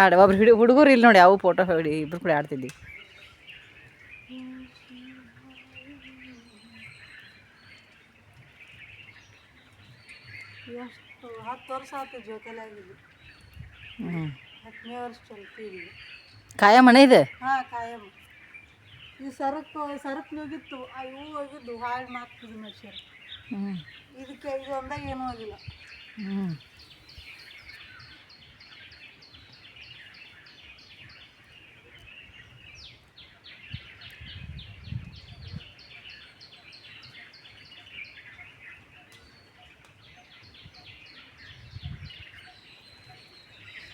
ಆಡ ಒಬ್ರು ಹಿಡಿ ಹುಡುಗರು ಇಲ್ಲಿ ನೋಡಿ ಅವು ಫೋಟೋ ಹಿಡಿ ಇಬ್ರು ಕೂಡ ಆಡ್ತಿದ್ವಿ. ಎಷ್ಟು ಹತ್ತು ವರ್ಷ ಆಯ್ತು ಜೋಕಾಲಿ ಆಗಿದ್ದು. ಹ್ಞೂ ಹತ್ತನೇ ವರ್ಷ ಚಲ್ತೀವಿ ಕಾಯ ಮನೆ ಇದೆ? ಹಾಂ ಕಾಯಂ. ಈ ಸರಕು ಸರಕು ಹೋಗಿತ್ತು ಇವು ಹೋಗಿದ್ದು ಹಾಳು ಮಾಡ್ತಿದ್ವಿ ಮನುಷ್ಯರು. ಹ್ಞೂ ಇದಕ್ಕೆ ಇದು ಅಂದಾಗ ಏನೂ ಆಗಿಲ್ಲ. ಹ್ಞೂ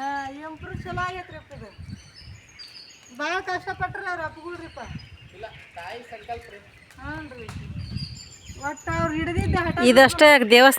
ಹಾಂ ಇಂಪ್ರೂವ್ ಚಲೋ ಆಗೈತ್ರಿ ಅಪ್ಪ ಇದು. ಭಾಳ ಕಷ್ಟಪಟ್ರಿ ಅವ್ರ ಅಪ್ಪಗಳ್ರಿಪ್ಪ. ಹಾಂ ರೀ. ಒಟ್ಟು ಅವ್ರು ಹಿಡಿದಿದ್ದ ಇದಷ್ಟೇ ದೇವಸ್ಥಾನ